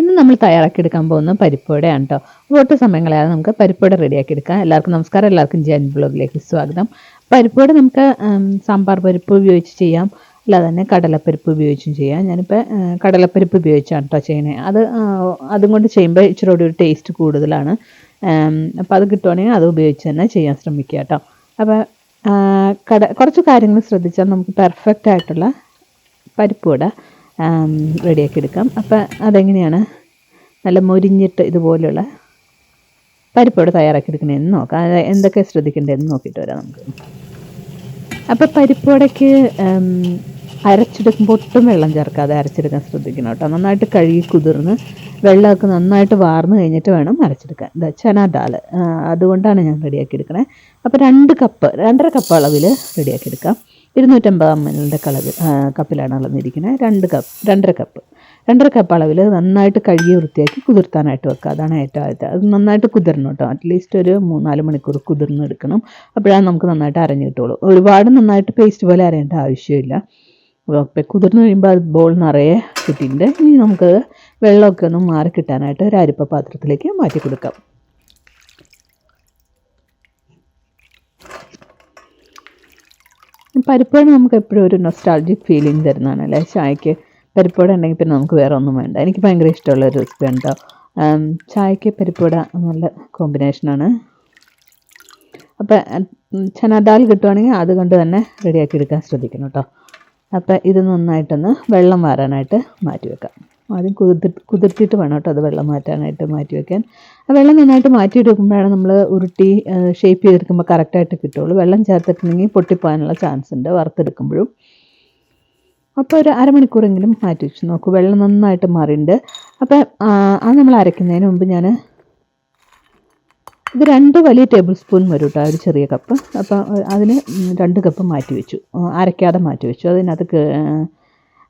ഇന്ന് നമ്മൾ തയ്യാറാക്കി എടുക്കാൻ പോകുന്ന പരിപ്പുവടയാണ് കേട്ടോ ഒട്ടും സമയം കളയാതെ നമുക്ക് പരിപ്പുവട റെഡിയാക്കി എടുക്കാം. എല്ലാവർക്കും നമസ്കാരം. എല്ലാവർക്കും ജയൻ ബ്ലോഗിലേക്ക് സ്വാഗതം. പരിപ്പുവട നമുക്ക് സാമ്പാർ പരിപ്പ് ഉപയോഗിച്ച് ചെയ്യാം. അല്ലാതെ തന്നെ കടലപ്പരിപ്പ് ഉപയോഗിച്ചും ചെയ്യാം. ഞാനിപ്പോൾ കടലപ്പരിപ്പ് ഉപയോഗിച്ചാണ് കേട്ടോ ചെയ്യണേ അത് അതും കൊണ്ട് ചെയ്യുമ്പോൾ ഇച്ചിരി ഒരു ടേസ്റ്റ് കൂടുതലാണ്. അപ്പോൾ അത് കിട്ടുവാണെങ്കിൽ അത് ഉപയോഗിച്ച് തന്നെ ചെയ്യാൻ ശ്രമിക്കുക കേട്ടോ അപ്പോൾ കട കുറച്ച് കാര്യങ്ങൾ ശ്രദ്ധിച്ചാൽ നമുക്ക് പെർഫെക്റ്റ് ആയിട്ടുള്ള പരിപ്പ് വട റെഡിയാക്കി എടുക്കാം. അപ്പം അതെങ്ങനെയാണ്? നല്ല മൊരിഞ്ഞിട്ട് ഇതുപോലെയുള്ള പരിപ്പോടെ തയ്യാറാക്കി എടുക്കണമെന്ന് നോക്കാം. അത് എന്തൊക്കെ ശ്രദ്ധിക്കേണ്ടതെന്ന് നോക്കിയിട്ട് വരാം നമുക്ക്. അപ്പോൾ പരിപ്പോടയ്ക്ക് അരച്ചെടുക്കുമ്പോൾ ഒട്ടും വെള്ളം ചേർക്കാതെ അരച്ചെടുക്കാൻ ശ്രദ്ധിക്കണം കേട്ടോ. നന്നായിട്ട് കഴുകി കുതിർന്ന് വെള്ളമൊക്കെ നന്നായിട്ട് വാർന്ന് കഴിഞ്ഞിട്ട് വേണം അരച്ചെടുക്കാൻ. ഇതാ ചന ദാൽ അതുകൊണ്ടാണ് ഞാൻ റെഡിയാക്കി എടുക്കണേ. അപ്പോൾ രണ്ട് കപ്പ് രണ്ടര കപ്പ് അളവിൽ റെഡിയാക്കി എടുക്കാം. ഇരുന്നൂറ്റമ്പത് എം എല്ലിന്റെ കളവ് കപ്പിലാണ് അളന്നിരിക്കുന്നത്. രണ്ട് കപ്പ് രണ്ടര കപ്പ്. രണ്ടര കപ്പ് അളവിൽ നന്നായിട്ട് കഴുകി വൃത്തിയാക്കി കുതിർത്താനായിട്ട് വെക്കുക. അതാണ് ഏറ്റവും ആദ്യത്തെ. അത് നന്നായിട്ട് കുതിർന്നു കേട്ടോ. അറ്റ്ലീസ്റ്റ് ഒരു മൂന്നാൽ മണിക്കൂർ കുതിർന്നെടുക്കണം അപ്പോഴാണ് നമുക്ക് നന്നായിട്ട് അരഞ്ഞു കിട്ടുള്ളൂ. ഒരുപാട് നന്നായിട്ട് പേസ്റ്റ് പോലെ അരയേണ്ട ആവശ്യമില്ല. കുതിർന്ന് കഴിയുമ്പോൾ അത് ബോൾ നിറയെ കിട്ടിയിട്ടുണ്ട്. ഇനി നമുക്ക് വെള്ളമൊക്കെ ഒന്ന് മാറി കിട്ടാനായിട്ട് ഒരു അരിപ്പ പാത്രത്തിലേക്ക് മാറ്റി കൊടുക്കാം. പരിപ്പുവട നമുക്ക് എപ്പോഴും ഒരു നൊസ്റ്റാൾജിക് ഫീലിംഗ് തരുന്നതാണ് അല്ലേ ചായക്ക് പരിപ്പുവട ഉണ്ടെങ്കിൽ പിന്നെ നമുക്ക് വേറെ ഒന്നും വേണ്ട. എനിക്ക് ഭയങ്കര ഇഷ്ടമുള്ള ഒരു റെസിപ്പിയാണ് കേട്ടോ ആം, ചായക്ക് പരിപ്പുവട നല്ല കോമ്പിനേഷനാണ് അപ്പം ചന ദാൽ കിട്ടുവാണെങ്കിൽ അതുകൊണ്ട് തന്നെ റെഡിയാക്കി എടുക്കാൻ ശ്രദ്ധിക്കണം കേട്ടോ അപ്പം ഇത് നന്നായിട്ടൊന്ന് വെള്ളം വാരാനായിട്ട് മാറ്റി വെക്കാം. ആദ്യം കുതിർത്തി കുതിർത്തിയിട്ട് വേണം കേട്ടോ അത് വെള്ളം മാറ്റാനായിട്ട് മാറ്റി വെക്കാൻ. ആ വെള്ളം നന്നായിട്ട് മാറ്റിയെടുക്കുമ്പോഴാണ് നമ്മൾ ഉരുട്ടി ഷേപ്പ് ചെയ്തെടുക്കുമ്പോൾ കറക്റ്റായിട്ട് കിട്ടുള്ളൂ വെള്ളം ചേർത്തിട്ടുണ്ടെങ്കിൽ പൊട്ടിപ്പോകാനുള്ള ചാൻസ് ഉണ്ട് വറുത്തെടുക്കുമ്പോഴും. അപ്പോൾ ഒരു അരമണിക്കൂറെങ്കിലും മാറ്റി വെച്ച് നോക്കൂ. വെള്ളം നന്നായിട്ട് മാറിയിട്ടുണ്ട്. അപ്പം ആ, അത് നമ്മൾ അരയ്ക്കുന്നതിന് മുമ്പ് ഞാൻ ഇത് രണ്ട് വലിയ ടേബിൾ സ്പൂൺ വരും കേട്ടോ ഒരു ചെറിയ കപ്പ് അപ്പോൾ അതിന് രണ്ട് കപ്പ് മാറ്റി വെച്ചു. അരയ്ക്കാതെ മാറ്റി വെച്ചു. അതിനകത്ത്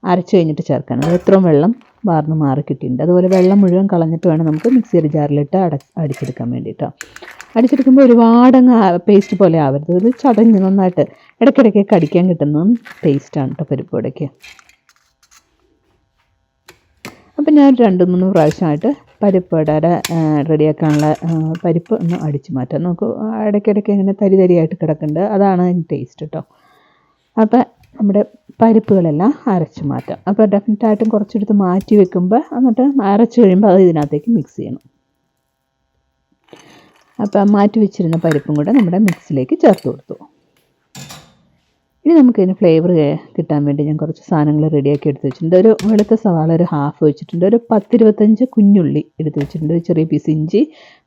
അരച്ചു കഴിഞ്ഞിട്ട് ചേർക്കാൻ അത് എത്രയും വെള്ളം വാർന്ന് മാറി കിട്ടിയിട്ടുണ്ട് അതുപോലെ വെള്ളം മുഴുവൻ കളഞ്ഞിട്ട് വേണം നമുക്ക് മിക്സിയുടെ ജാറിലിട്ട് അട അടിച്ചെടുക്കാൻ വേണ്ടിയിട്ടോ അടിച്ചെടുക്കുമ്പോൾ ഒരുപാടങ്ങ് പേസ്റ്റ് പോലെ ആവരുത്. അത് ചടഞ്ഞ് നന്നായിട്ട് ഇടയ്ക്കിടയ്ക്ക് കടിക്കാൻ കിട്ടുന്ന പേസ്റ്റാണ് കേട്ടോ പരിപ്പുവടയ്ക്ക് അപ്പം ഞാൻ രണ്ട് മൂന്ന് പ്രാവശ്യമായിട്ട് പരിപ്പ് ഇടാതെ റെഡിയാക്കാനുള്ള പരിപ്പ് ഒന്ന് അടിച്ചു മാറ്റാം. നമുക്ക് ഇടയ്ക്കിടയ്ക്ക് ഇങ്ങനെ തരി തരിയായിട്ട് കിടക്കുന്നുണ്ട്. അതാണ് ടേസ്റ്റ് കേട്ടോ അപ്പം നമ്മുടെ പരിപ്പുകളെല്ലാം അരച്ച് മാറ്റാം. അപ്പോൾ ഡെഫിനറ്റായിട്ടും കുറച്ചെടുത്ത് മാറ്റി വെക്കുമ്പോൾ എന്നിട്ട് അരച്ച് കഴിയുമ്പോൾ അത് ഇതിനകത്തേക്ക് മിക്സ് ചെയ്യണം. അപ്പോൾ മാറ്റി വെച്ചിരുന്ന പരിപ്പും കൂടെ നമ്മുടെ മിക്സിലേക്ക് ചേർത്ത് കൊടുത്തു. ഇനി നമുക്കിതിന് ഫ്ലേവർ കിട്ടാൻ വേണ്ടി ഞാൻ കുറച്ച് സാധനങ്ങൾ റെഡിയാക്കി എടുത്ത് വെച്ചിട്ടുണ്ട്. ഒരു വെളുത്ത സവാള ഒരു ഹാഫ് വെച്ചിട്ടുണ്ട്. ഒരു പത്തിരുപത്തഞ്ച് കുഞ്ഞുള്ളി എടുത്ത് വെച്ചിട്ടുണ്ട്. ചെറിയ പീസ് ഇഞ്ചി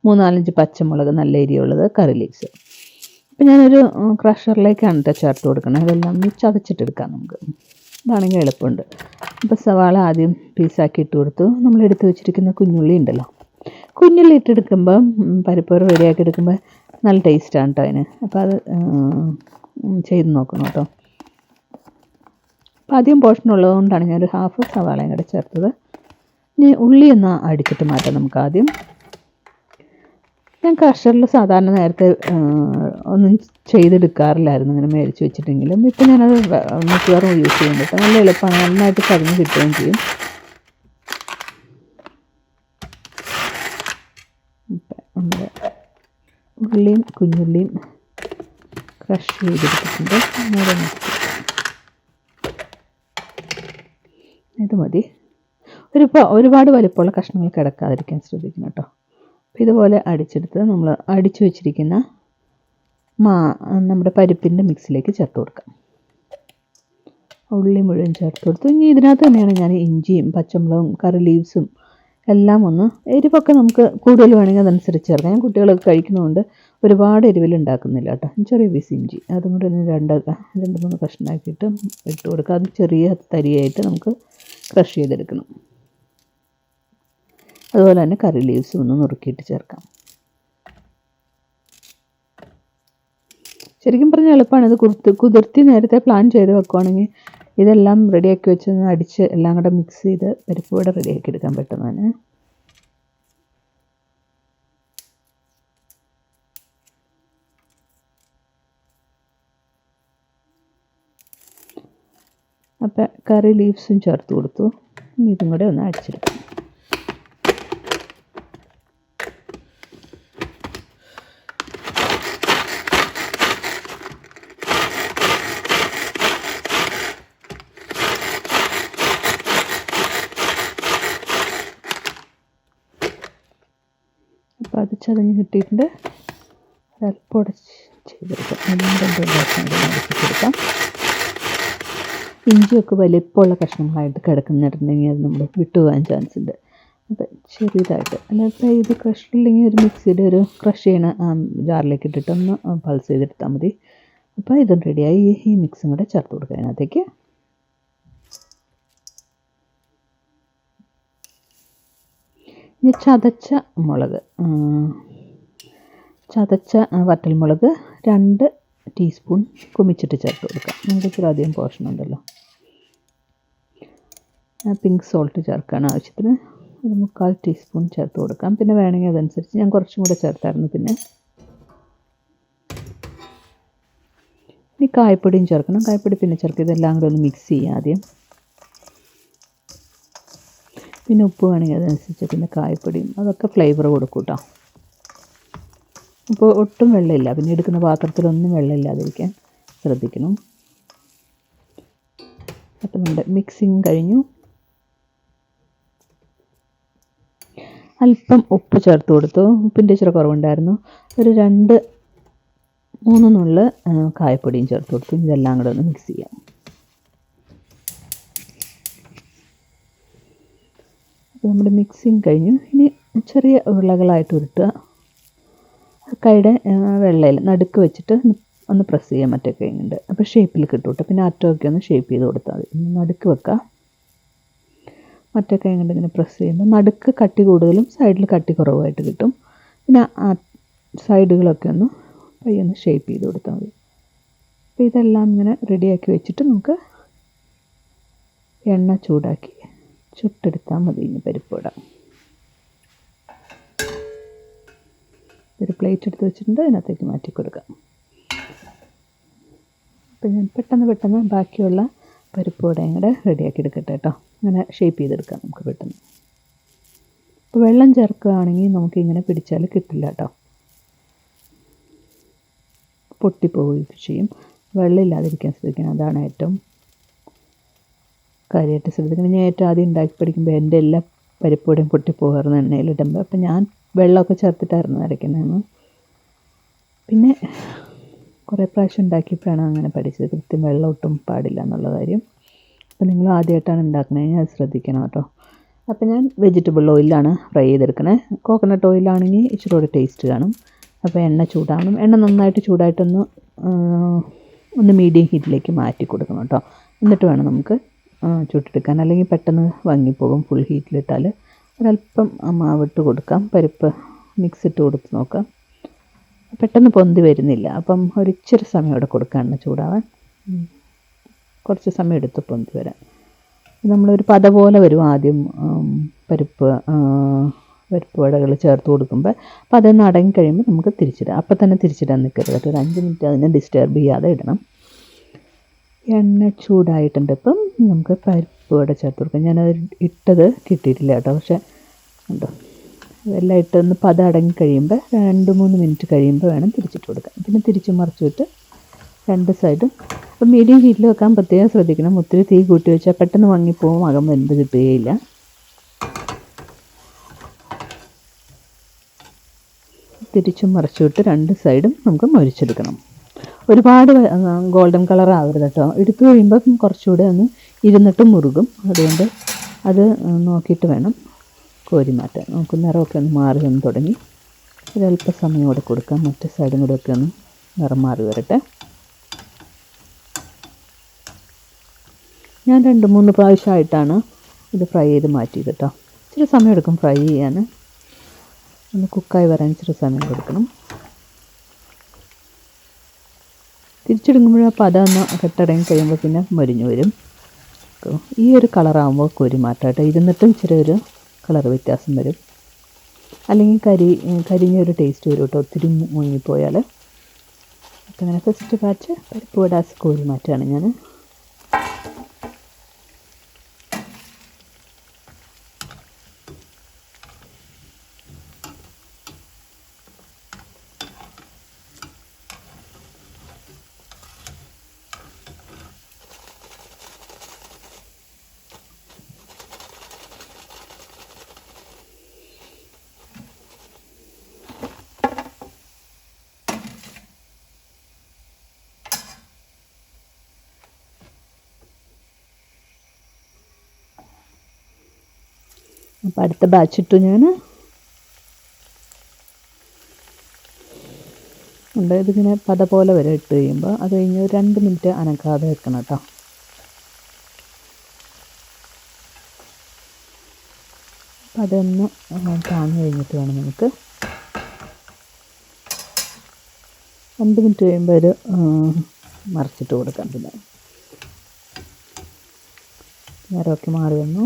മൂന്നാലഞ്ച് പച്ചമുളക് നല്ല എരിയുള്ളത് കറി ലീവ്സ് അപ്പം ഞാനൊരു ക്രഷറിലേക്കാണ് കേട്ടോ ചേർത്ത് കൊടുക്കണം. അതെല്ലാം ഒന്ന് ചതച്ചിട്ടെടുക്കാം നമുക്ക്. ഇതാണെങ്കിൽ എളുപ്പമുണ്ട്. അപ്പോൾ സവാള ആദ്യം പീസാക്കി ഇട്ട് കൊടുത്തു. നമ്മൾ എടുത്ത് വെച്ചിരിക്കുന്ന കുഞ്ഞുള്ളി ഉണ്ടല്ലോ. കുഞ്ഞുള്ളി ഇട്ടെടുക്കുമ്പോൾ പരിപ്പ് റെഡിയാക്കി എടുക്കുമ്പോൾ നല്ല ടേസ്റ്റാണ് കേട്ടോ അതിന്. അപ്പോൾ അത് ചെയ്ത് നോക്കണം കേട്ടോ അപ്പോൾ ആദ്യം പോർഷൻ ഉള്ളതുകൊണ്ടാണ് ഞാനൊരു ഹാഫ് സവാളയും കൂടെ ചേർത്തത്. ഇനി ഉള്ളി ഒന്ന് അടിച്ചിട്ട് മാറ്റാം നമുക്ക് ആദ്യം. ഞാൻ ക്രഷറിൽ സാധാരണ നേരത്തെ ഒന്നും ചെയ്തെടുക്കാറില്ലായിരുന്നു. ഇങ്ങനെ മേടിച്ച് വെച്ചിട്ടെങ്കിലും. ഇപ്പം ഞാനത് മിക്കവാറും യൂസ് ചെയ്യുന്നുണ്ട്. നല്ല എളുപ്പമാണ് നന്നായിട്ട് ചതഞ്ഞ് കിട്ടുകയും ചെയ്യും. നമ്മുടെ ഉള്ളിയും കുഞ്ഞുള്ളിയും ക്രഷ് ചെയ്തെടുത്തിട്ടുണ്ട്. ഇത് മതി. ഒരു ഒരുപാട് വലിപ്പമുള്ള കഷ്ണങ്ങൾ കിടക്കാതിരിക്കാൻ ശ്രദ്ധിക്കണം കേട്ടോ. അപ്പോൾ ഇതുപോലെ അടിച്ചെടുത്ത് നമ്മൾ അടിച്ചു വെച്ചിരിക്കുന്ന മാ നമ്മുടെ പരിപ്പിന്റെ മിക്സിലേക്ക് ചേർത്ത് കൊടുക്കാം. ഉള്ളി മുഴുവൻ ചേർത്ത് കൊടുത്തു. ഇനി ഇതിനകത്ത് തന്നെയാണ് ഞാൻ ഇഞ്ചിയും പച്ചമുളകും കറി ലീവ്സും എല്ലാം ഒന്ന് എരിവൊക്കെ നമുക്ക് കൂടുതൽ വേണമെങ്കിൽ അതനുസരിച്ച് ചേർക്കാം. ഞാൻ കുട്ടികളൊക്കെ കഴിക്കുന്നതുകൊണ്ട് ഒരുപാട് എരിവിൽ ഉണ്ടാക്കുന്നില്ല കേട്ടോ. ചെറിയ പീസ് ഇഞ്ചി. അതും കൂടെ ഒന്ന് രണ്ട് രണ്ട് മൂന്ന് കഷ്ണമാക്കിയിട്ട് ഇട്ട് കൊടുക്കുക അത് ചെറിയ തരിയായിട്ട് നമുക്ക് ക്രഷ് ചെയ്തെടുക്കണം. അതുപോലെ തന്നെ കറി ലീവ്സും ഒന്ന് നുറുക്കിയിട്ട് ചേർക്കാം. ശരിക്കും പറഞ്ഞാൽ എളുപ്പമാണ് ഇത് കുർത്ത് കുതിർത്തി നേരത്തെ പ്ലാൻ ചെയ്ത് വെക്കുവാണെങ്കിൽ ഇതെല്ലാം റെഡിയാക്കി വെച്ച് അടിച്ച് എല്ലാം കൂടെ മിക്സ് ചെയ്ത് പരിപ്പ് കൂടെ റെഡിയാക്കി എടുക്കാൻ പറ്റുന്നതാണ്. അപ്പം കറി ലീവ്സും ചേർത്ത് കൊടുത്തു. ഇതും കൂടെ ഒന്ന് അടിച്ചെടുക്കാം അപ്പോൾ അത് ചതഞ്ഞ് കിട്ടിയിട്ടുണ്ട്. ഉടച്ച് ചെയ്തെടുക്കാം. ഇഞ്ചിയൊക്കെ വലിപ്പമുള്ള കഷ്ണങ്ങളായിട്ട് കിടക്കുന്നിട്ടുണ്ടെങ്കിൽ അത് നമ്മൾ വിട്ടുപോകാൻ ചാൻസ് ഉണ്ട്. അപ്പം ചെറിയതായിട്ട്. അല്ലാതെ ഇത് ക്രഷില്ലെങ്കിൽ ഒരു മിക്സിയുടെ ഒരു ക്രഷ് ചെയ്യണ ജാറിലേക്ക് ഇട്ടിട്ടൊന്ന് പൾസ് ചെയ്തെടുത്താൽ മതി. അപ്പോൾ ഇതും റെഡിയായി ഈ മിക്സും കൂടെ ചേർത്ത് കൊടുക്കുക അതിനകത്തേക്ക്. ഇനി ചതച്ച മുളക്. ചതച്ച വറ്റൽമുളക് രണ്ട് ടീസ്പൂൺ കുമിച്ചിട്ട് ചേർത്ത് കൊടുക്കാം. നമുക്ക് ഇച്ചിരി അധികം ഉണ്ടല്ലോ. പിങ്ക് സോൾട്ട് ചേർക്കുകയാണ് ആവശ്യത്തിന്. ഒരു മുക്കാൽ ടീസ്പൂൺ ചേർത്ത് കൊടുക്കാം. പിന്നെ വേണമെങ്കിൽ അതനുസരിച്ച് ഞാൻ കുറച്ചും കൂടെ ചേർത്തായിരുന്നു പിന്നെ. ഇനി കായപ്പൊടിയും ചേർക്കണം. കായപ്പൊടി പിന്നെ ചേർക്കുക. ഇതെല്ലാം കൂടെ ഒന്ന് മിക്സ് ചെയ്യാം ആദ്യം. പിന്നെ ഉപ്പ് വേണമെങ്കിൽ അതനുസരിച്ച് പിന്നെ കായപ്പൊടിയും അതൊക്കെ ഫ്ലേവർ കൊടുക്കും കേട്ടോ അപ്പോൾ ഒട്ടും വെള്ളമില്ല. പിന്നെ എടുക്കുന്ന പാത്രത്തിലൊന്നും വെള്ളമില്ലാതിരിക്കാൻ ശ്രദ്ധിക്കണം. അപ്പോൾ നമ്മുടെ മിക്സിങ് കഴിഞ്ഞു. അല്പം ഉപ്പ് ചേർത്ത് കൊടുത്തു. ഉപ്പിന്റെ ഇച്ചിരി കുറവുണ്ടായിരുന്നു. ഒരു രണ്ട് മൂന്ന് നുള്ള് കായപ്പൊടിയും ചേർത്ത് കൊടുത്തു. ഇതെല്ലാം കൂടെ ഒന്ന് മിക്സ് ചെയ്യാം. നമ്മുടെ മിക്സിങ് കഴിഞ്ഞു. ഇനി ചെറിയ ഉരുളകളായിട്ട് ഉരുട്ടുക. കൈയുടെ വെള്ളയിൽ നടുക്ക് വെച്ചിട്ട് ഒന്ന് പ്രസ് ചെയ്യാൻ മറ്റേ കൈ കൊണ്ട് അപ്പോൾ ഷേപ്പിൽ കിട്ടും കേട്ടോ. പിന്നെ അറ്റമൊക്കെ ഒന്ന് ഷേപ്പ് ചെയ്ത് കൊടുത്താൽ മതി. നടുക്ക് വെക്കുക. മറ്റേ കൈ ഇങ്ങനെ പ്രസ് ചെയ്യുമ്പോൾ നടുക്ക് കട്ടി കൂടുതലും സൈഡിൽ കട്ടി കുറവായിട്ട് കിട്ടും. പിന്നെ സൈഡുകളൊക്കെ ഒന്ന് പയ്യൊന്ന് ഷേപ്പ് ചെയ്ത് കൊടുത്താൽ മതി. അപ്പോൾ ഇതെല്ലാം ഇങ്ങനെ റെഡിയാക്കി വെച്ചിട്ട് നമുക്ക് എണ്ണ ചൂടാക്കി ചുട്ടെടുത്താൽ മതി ഇനി പരിപ്പുവട. ഒരു പ്ലേറ്റ് എടുത്ത് വെച്ചിട്ടുണ്ട് അതിനകത്തേക്ക് മാറ്റി കൊടുക്കാം. അപ്പം ഞാൻ പെട്ടെന്ന് പെട്ടെന്ന് ബാക്കിയുള്ള പരിപ്പ് വടയും കൂടെ റെഡിയാക്കി എടുക്കട്ടെ കേട്ടോ. അങ്ങനെ ഷേപ്പ് ചെയ്തെടുക്കാം നമുക്ക് പെട്ടെന്ന്. ഇപ്പോൾ വെള്ളം ചേർക്കുകയാണെങ്കിൽ നമുക്ക് ഇങ്ങനെ പിടിച്ചാൽ കിട്ടില്ല കേട്ടോ. പൊട്ടിപ്പോവുകയൊക്കെ ചെയ്യും. വെള്ളം ഇല്ലാതിരിക്കാൻ ശ്രദ്ധിക്കണം. അതാണ് ഏറ്റവും കാര്യമായിട്ട് ശ്രദ്ധിക്കണം ഞാൻ ഏറ്റവും ആദ്യം ഉണ്ടാക്കി പഠിക്കുമ്പോൾ എന്റെ എല്ലാ പരിപ്പൂടിയും പൊട്ടിപ്പോകാറുണ്ട് എണ്ണയിലിടുമ്പോൾ അപ്പം ഞാൻ വെള്ളമൊക്കെ ചേർത്തിട്ടായിരുന്നു അരയ്ക്കുന്നതെന്ന്. പിന്നെ കുറേ പ്രാവശ്യം ഉണ്ടാക്കിയപ്പോഴാണ് അങ്ങനെ പഠിച്ചത്. കൃത്യം വെള്ളം ഒട്ടും പാടില്ല എന്നുള്ള കാര്യം. അപ്പോൾ നിങ്ങൾ ആദ്യമായിട്ടാണ് ഉണ്ടാക്കണമെങ്കിൽ അത് ശ്രദ്ധിക്കണം കേട്ടോ. അപ്പോൾ ഞാൻ വെജിറ്റബിൾ ഓയിലാണ് ഫ്രൈ ചെയ്തെടുക്കണേ. കോക്കനട്ട് ഓയിലാണെങ്കിൽ ഇച്ചിരി കൂടെ ടേസ്റ്റ് കാണും. അപ്പോൾ എണ്ണ ചൂടാവണം. എണ്ണ നന്നായിട്ട് ചൂടായിട്ടൊന്ന് ഒന്ന് മീഡിയം ഹീറ്റിലേക്ക് മാറ്റി കൊടുക്കണം കേട്ടോ. എന്നിട്ട് വേണം നമുക്ക് ചുട്ടെടുക്കാൻ. അല്ലെങ്കിൽ പെട്ടെന്ന് വാങ്ങിപ്പോകും. ഫുൾ ഹീറ്റിലിട്ടാൽ ഒരല്പം മാവിട്ട് കൊടുക്കാം. പരിപ്പ് മിക്സ് ഇട്ട് കൊടുത്ത് നോക്കാം. പെട്ടെന്ന് പൊന്തി വരുന്നില്ല. അപ്പം ഒരിച്ചിരി സമയം ഇവിടെ കൊടുക്കാണ് ചൂടാവാൻ. കുറച്ച് സമയം എടുത്ത് പൊന്തി വരാൻ. നമ്മളൊരു പത പോലെ വരും ആദ്യം. പരിപ്പ് പരിപ്പ് വടകൾ ചേർത്ത് കൊടുക്കുമ്പോൾ അപ്പോൾ അതൊന്ന് അടങ്ങി കഴിയുമ്പോൾ നമുക്ക് തിരിച്ചിടാം. അപ്പം തന്നെ തിരിച്ചിടാൻ നിൽക്കരുത് ഒരു അഞ്ച് മിനിറ്റ് അതിനെ ഡിസ്റ്റർബ് ചെയ്യാതെ ഇടണം. എണ്ണ ചൂടായിട്ടുണ്ട്. ഇപ്പം നമുക്ക് പരിപ്പ് ഇവിടെ ചേർത്ത് കൊടുക്കാം. ഞാനത് ഇട്ടത് കിട്ടിയിട്ടില്ല കേട്ടോ. പക്ഷേ ഉണ്ടോ? ഇതെല്ലാം ഇട്ടൊന്ന് പത അടങ്ങി കഴിയുമ്പോൾ രണ്ട് മൂന്ന് മിനിറ്റ് കഴിയുമ്പോൾ വേണം തിരിച്ചിട്ട് കൊടുക്കാൻ. പിന്നെ തിരിച്ച് മറിച്ചിട്ട് രണ്ട് സൈഡും അപ്പം മീഡിയം ഹീറ്റിൽ വെക്കാൻ പ്രത്യേകം ശ്രദ്ധിക്കണം. ഒത്തിരി തീ കൂട്ടി വെച്ചാൽ പെട്ടെന്ന് വാങ്ങിപ്പോവും അകം വെന്ത് കിട്ടുകയില്ല. തിരിച്ചും മറിച്ചിട്ട് രണ്ട് സൈഡും നമുക്ക് മൊരിച്ചെടുക്കണം. ഒരുപാട് ഗോൾഡൻ കളർ ആവരുത് കേട്ടോ. എടുത്തു കഴിയുമ്പോൾ കുറച്ചുകൂടെ ഒന്ന് ഇരുന്നിട്ട് മുറുകും. അതുകൊണ്ട് അത് നോക്കിയിട്ട് വേണം കോരി മാറ്റാൻ. നമുക്ക് നിറമൊക്കെ ഒന്ന് മാറി വന്ന് തുടങ്ങി. ഒരല്പ സമയം കൂടെ കൊടുക്കാം. മറ്റേ സൈഡും കൂടെ ഒക്കെ ഒന്ന് നിറം മാറി വരട്ടെ. ഞാൻ രണ്ട് മൂന്ന് പ്രാവശ്യമായിട്ടാണ് ഇത് ഫ്രൈ ചെയ്ത് മാറ്റിയത് കേട്ടോ. ഇച്ചിരി സമയം എടുക്കും ഫ്രൈ ചെയ്യാൻ. ഒന്ന് കുക്കായി വരാൻ ഇച്ചിരി സമയം കൊടുക്കണം തിരിച്ചിടുമ്പോൾ പത ഒന്ന് കെട്ടടങ്ങി കഴിയുമ്പോൾ പിന്നെ മൊരിഞ്ഞു വരും. ഈ ഒരു കളറാകുമ്പോൾ കോരി മാറ്റാം ഇരുന്നിട്ടും ഇച്ചിരി ഒരു കളർ വ്യത്യാസം വരും. അല്ലെങ്കിൽ കരി കരിഞ്ഞൊരു ടേസ്റ്റ് വരും കേട്ടോ. ഒത്തിരി മുങ്ങിപ്പോയാൽ അപ്പോൾ അങ്ങനെ ഫസ്റ്റ് കാച്ച് പരിപ്പ് വടാസ് കോരി മാറ്റുകയാണ് ഞാൻ അപ്പം അടുത്ത ബാച്ച് ഇട്ടു ഞാൻ ഉണ്ട് ഇതിങ്ങനെ പത പോലെ വരെ ഇട്ട് കഴിയുമ്പോൾ അത് കഴിഞ്ഞ് രണ്ട് മിനിറ്റ് അനക്കാതെ വെക്കണം കേട്ടോ അതൊന്ന് താങ്ങി കഴിഞ്ഞിട്ട് വേണം നമുക്ക്. രണ്ട് മിനിറ്റ് കഴിയുമ്പോൾ ഒരു മറിച്ചിട്ട് കൊടുക്കാം പിന്നെ. നേരമൊക്കെ മാറി വന്നു.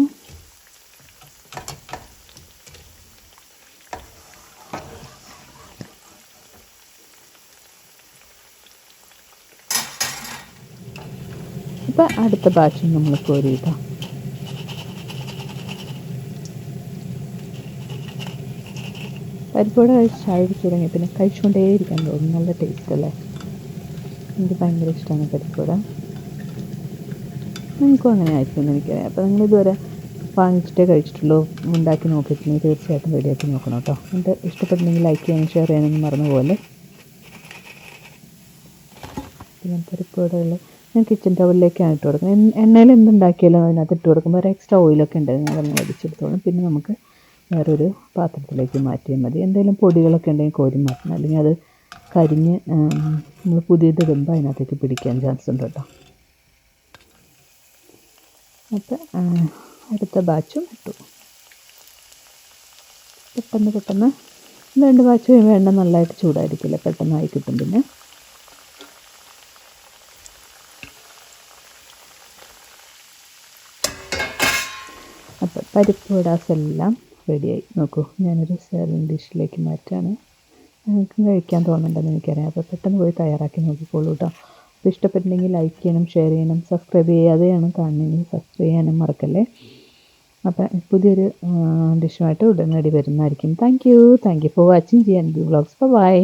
ഇപ്പം അടുത്ത ബാച്ചും നമ്മൾ കോരിയിട്ടാം പരിപ്പോടെ കഴിച്ച് തുടങ്ങി പിന്നെ കഴിച്ചുകൊണ്ടേയിരിക്കാൻ തോന്നും നല്ല ടേസ്റ്റ് അല്ലേ? എനിക്ക് ഭയങ്കര ഇഷ്ടമാണ് പരിപ്പോടെ നിങ്ങൾക്കും അങ്ങനെ ആയിരിക്കും എനിക്കറിയാം. അപ്പോൾ നിങ്ങൾ ഇതുവരെ വാങ്ങിച്ചിട്ടേ കഴിച്ചിട്ടുള്ളൂ. ഉണ്ടാക്കി നോക്കിയിട്ടുണ്ടെങ്കിൽ തീർച്ചയായിട്ടും റെഡിയാക്കി നോക്കണം കേട്ടോ. എന്നിട്ട് ഇഷ്ടപ്പെട്ടെങ്കിൽ ലൈക്ക് ചെയ്യാനും ഷെയർ ചെയ്യാനും മറന്നു പോലെ പിന്നെ പരിപ്പോടുള്ള ഞാൻ കിച്ചൺ ടവലിലേക്കാണ് ഇട്ട് കൊടുക്കുന്നത്. എണ്ണയിൽ എന്തുണ്ടാക്കിയാലും അതിനകത്ത് ഇട്ട് കൊടുക്കുമ്പോൾ ഒരു എക്സ്ട്രാ ഓയിലൊക്കെ ഉണ്ടെങ്കിൽ അതൊന്ന് വലിച്ചെടുത്തോളും പിന്നെ നമുക്ക് വേറൊരു പാത്രത്തിലേക്ക് മാറ്റിയാൽ മതി. എന്തെങ്കിലും പൊടികളൊക്കെ ഉണ്ടെങ്കിൽ കോരി മാറ്റണം. അല്ലെങ്കിൽ അത് കരിഞ്ഞ് നമ്മൾ പുതിയതിടുമ്പോൾ അതിനകത്തേക്ക് പിടിക്കാൻ ചാൻസ് ഉണ്ട് കേട്ടോ. അപ്പോൾ അടുത്ത ബാച്ചും ഇട്ടു. പെട്ടെന്ന് പെട്ടെന്ന് രണ്ട് ബാച്ച് വേണ്ട നല്ലതായിട്ട് ചൂടായിരിക്കില്ല? പെട്ടെന്നായി കിട്ടും പിന്നെ അപ്പോൾ പരിപ്പ് വടാസ് എല്ലാം റെഡിയായി. നോക്കൂ ഞാനൊരു സെർവിങ് ഡിഷിലേക്ക് മാറ്റാണ്. നിങ്ങൾക്കും കഴിക്കാൻ തോന്നുന്നുണ്ടെന്ന് എനിക്കറിയാം. അപ്പോൾ പെട്ടെന്ന് പോയി തയ്യാറാക്കി നോക്കിക്കോളൂ കേട്ടോ അപ്പോൾ ഇഷ്ടപ്പെട്ടിട്ടുണ്ടെങ്കിൽ ലൈക്ക് ചെയ്യണം ഷെയർ ചെയ്യണം സബ്സ്ക്രൈബ് ചെയ്യാതെയാണ് കാണണമെങ്കിൽ സബ്സ്ക്രൈബ് ചെയ്യാനും മറക്കല്ലേ? അപ്പോൾ പുതിയൊരു ഡിഷുമായിട്ട് ഉടനടി വരുന്നതായിരിക്കും. Thank you thank you for watching G blogs bye bye